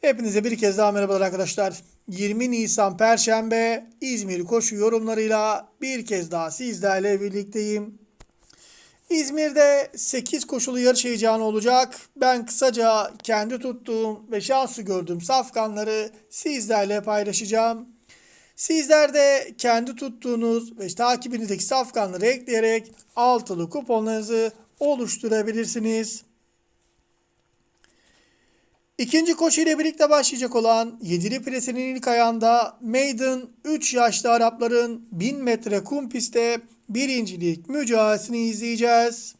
Hepinize bir kez daha merhabalar arkadaşlar. 20 Nisan Perşembe İzmir koşu yorumlarıyla bir kez daha sizlerle birlikteyim. İzmir'de 8 koşulu yarış heyecanı olacak. Ben kısaca kendi tuttuğum ve şansı gördüğüm safkanları sizlerle paylaşacağım. Sizler de kendi tuttuğunuz ve takibinizdeki safkanları ekleyerek altılı kuponlarınızı oluşturabilirsiniz. İkinci koşu ile birlikte başlayacak olan Yedili Prese'nin ilk ayağında Maiden 3 yaşlı Arapların 1000 metre kum pistte birincilik mücadelesini izleyeceğiz.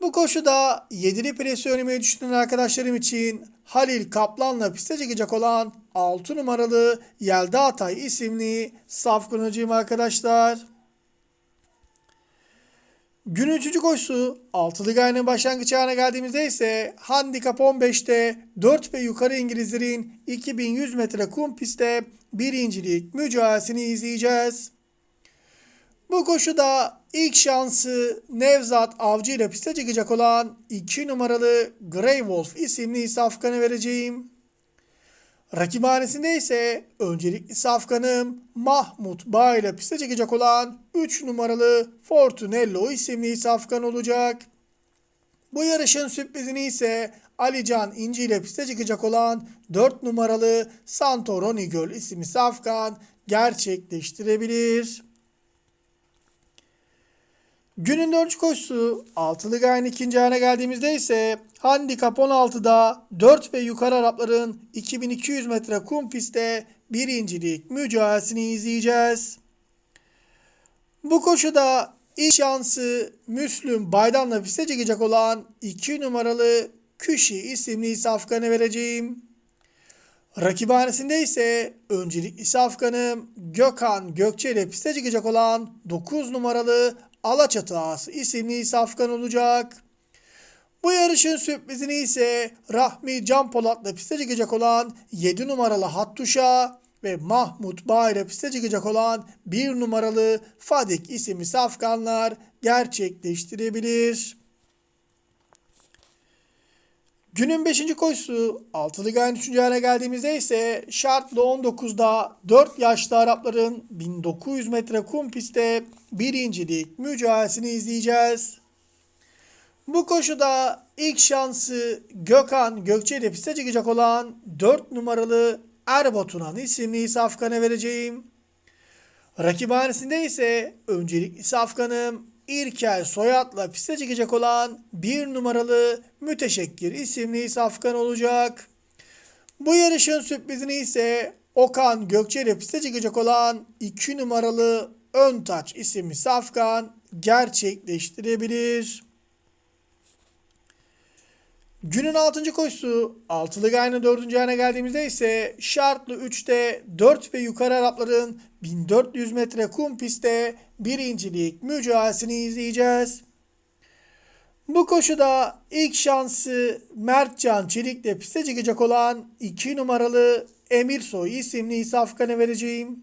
Bu koşuda Yedili Presi oynamayı düşünen arkadaşlarım için Halil Kaplan'la piste çıkacak olan 6 numaralı Yelda Atay isimli safkanıcıyım arkadaşlar. Gün üçüncü koşusu altılı gayenin başlangıç ayağına geldiğimizde ise handikap 15'te 4 ve yukarı İngilizlerin 2100 metre kum pistte birincilik mücadelesini izleyeceğiz. Bu koşuda ilk şansı Nevzat Avcı ile piste çıkacak olan 2 numaralı Grey Wolf isimli safkanı vereceğim. Rakibhanesinde ise öncelikli safkanım Mahmut Bağ ile piste çıkacak olan 3 numaralı Fortunello isimli safkan olacak. Bu yarışın sürprizini ise Alican İnci ile piste çıkacak olan 4 numaralı Santoroni Göl isimli safkan gerçekleştirebilir. Günün dördüncü koşusu altılı gayenin ikinci ayağına geldiğimizde ise handikap 16'da 4 ve yukarı Arapların 2200 metre kum pistte birincilik mücadelesini izleyeceğiz. Bu koşuda ilk şansı Müslüm Baydan'la piste çıkacak olan 2 numaralı Küşi isimli safkanı vereceğim. Rakibhanesinde ise öncelikli safkanım Gökhan Gökçe ile piste çıkacak olan 9 numaralı Alaçatı Ağası isimli safkan olacak. Bu yarışın sürprizini ise Rahmi Can Polat'la piste çıkacak olan 7 numaralı Hattuşa ve Mahmut Bağ piste çıkacak olan 1 numaralı Fadik isimli safkanlar gerçekleştirebilir. Günün 5. koşusu altılı gayenin 3. ayağına geldiğimizde ise şartlı 19'da 4 yaşlı Arapların 1900 metre kum pistte birincilik mücadelesini izleyeceğiz. Bu koşuda ilk şansı Gökhan Gökçe ile piste çıkacak olan 4 numaralı Erbatunan isimli safkanı vereceğim. Rakibhanesinde ise öncelikli safkanım İlker Soyat'la piste çıkacak olan bir numaralı Müteşekkir isimli safkan olacak. Bu yarışın sürprizini ise Okan Gökçe ile piste çıkacak olan 2 numaralı Öntaç isimli safkan gerçekleştirebilir. Günün 6. koşusu altılı gayenin 4. ayağına geldiğimizde ise şartlı 3'te 4 ve yukarı Arapların 1400 metre kum pistte birincilik mücadelesini izleyeceğiz. Bu koşuda ilk şansı Mertcan Çelik'le piste çıkacak olan 2 numaralı Emirsoy isimli safkanı vereceğim.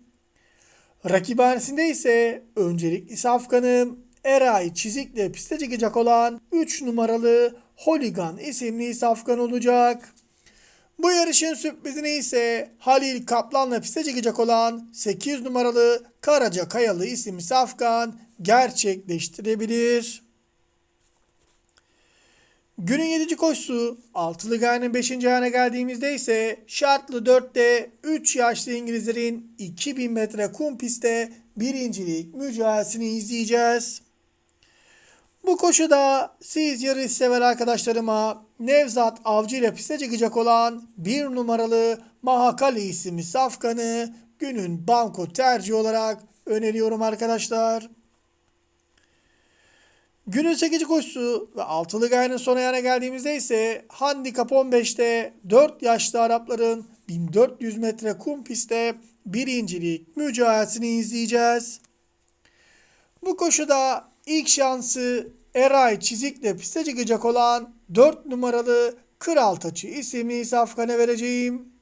Rakibhanesinde ise öncelikli safkanım Eray Çizik'le piste çıkacak olan 3 numaralı Holigan isimli safkan olacak. Bu yarışın sürprizini ise Halil Kaplan'la piste çıkacak olan 8 numaralı Karaca Kayalı isimli safkan gerçekleştirebilir. Günün 7. koşusu altılı gayenin 5. ayağına geldiğimizde ise şartlı 4'te 3 yaşlı İngilizlerin 2000 metre kum pistte birincilik mücadelesini izleyeceğiz. Bu koşuda siz yarış sever arkadaşlarıma Nevzat Avcı ile piste çıkacak olan bir numaralı Mahakali isimli safkanı günün banko tercih olarak öneriyorum arkadaşlar. Günün 8. koşusu ve altılı gayenin son ayağına geldiğimizde ise handikap 15'te 4 yaşlı Arapların 1400 metre kum pistte birincilik mücadelesini izleyeceğiz. Bu koşuda ilk şansı Eray Çizik'le piste çıkacak olan 4 numaralı Kral Taçı isimli safkanı vereceğim.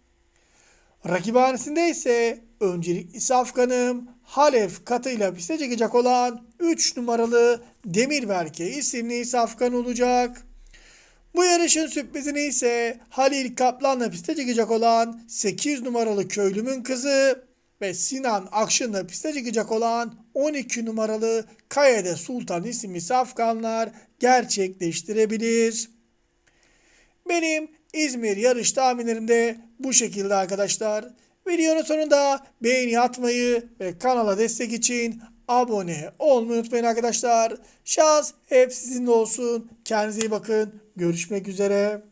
Rakibhanesinde ise öncelikli safkanım Halef katıyla piste çıkacak olan 3 numaralı Demirberke isimli safkan olacak. Bu yarışın sürprizini ise Halil Kaplan'la piste çıkacak olan 8 numaralı köylümün kızı ve Sinan Akşın'la piste çıkacak olan 12 numaralı Kayede Sultan isimli safkanlar gerçekleştirebilir. Benim İzmir yarış tahminlerim de bu şekilde arkadaşlar. Videonun sonunda beğeni atmayı ve kanala destek için abone olmayı unutmayın arkadaşlar. Şans hep sizinle olsun. Kendinize iyi bakın. Görüşmek üzere.